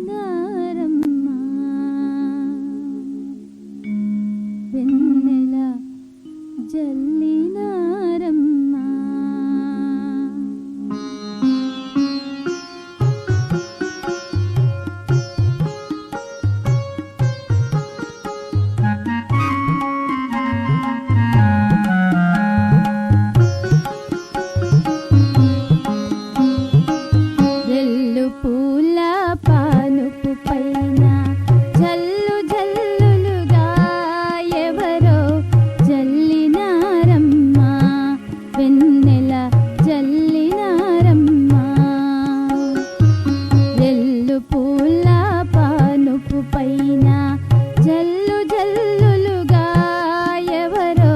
na అయినా జల్లులుగా ఎవరో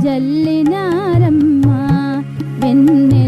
జల్లినారమ్మ. వెన్నె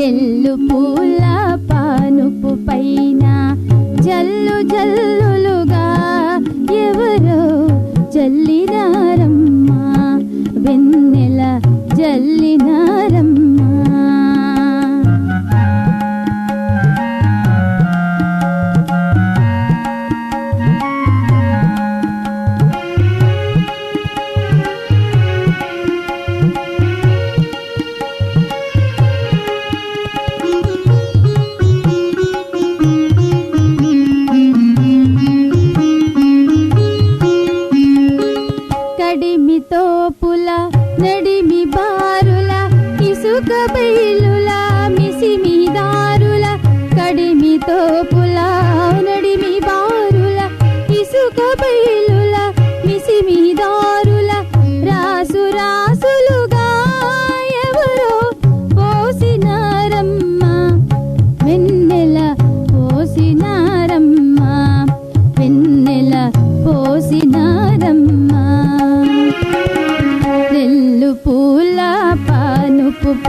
నెల్లు పూల పానుపు పైన జల్లు జల్లు తోపుల నడి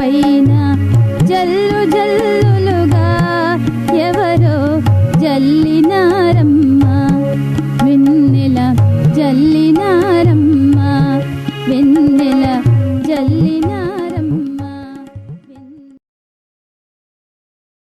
పైనా